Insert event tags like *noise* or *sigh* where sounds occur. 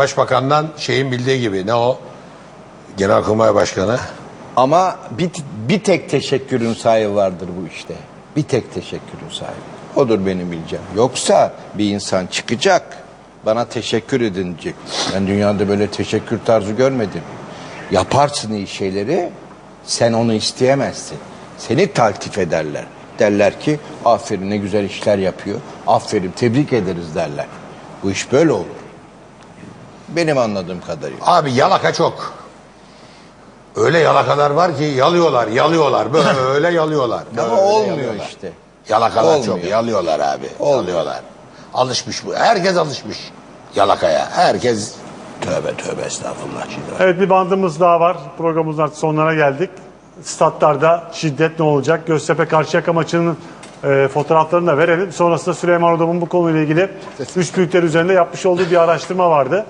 Başbakandan şeyin bildiği gibi ne o? Genelkurmay Başkanı. Ama bir, bir tek teşekkürün sahibi vardır bu işte. Bir tek teşekkürün sahibi. Odur benim bileceğim. Yoksa bir insan çıkacak, bana teşekkür edin diyecek. Ben dünyada böyle teşekkür tarzı görmedim. Yaparsın iyi şeyleri, sen onu isteyemezsin. Seni taltif ederler. Derler ki aferin ne güzel işler yapıyor. Aferin tebrik ederiz derler. Bu iş böyle olur. Benim anladığım kadarıyla. Abi yalaka çok. Öyle yalakalar var ki yalıyorlar, yalıyorlar. Böyle *laughs* yalıyorlar. Ama Böyle olmuyor yalıyorlar. işte. Yalakalar Olmuyor. çok yalıyorlar abi. Yalıyorlar. Alışmış bu. Herkes alışmış yalakaya. Herkes tövbe tövbe estağfurullah. Şimdi. Evet bir bandımız daha var. Programımızın artık sonlarına geldik. Statlarda şiddet ne olacak? Göztepe Karşıyaka maçının e, fotoğraflarını da verelim. Sonrasında Süleyman Odam'ın bu konuyla ilgili üç büyükler üzerinde yapmış olduğu bir araştırma vardı.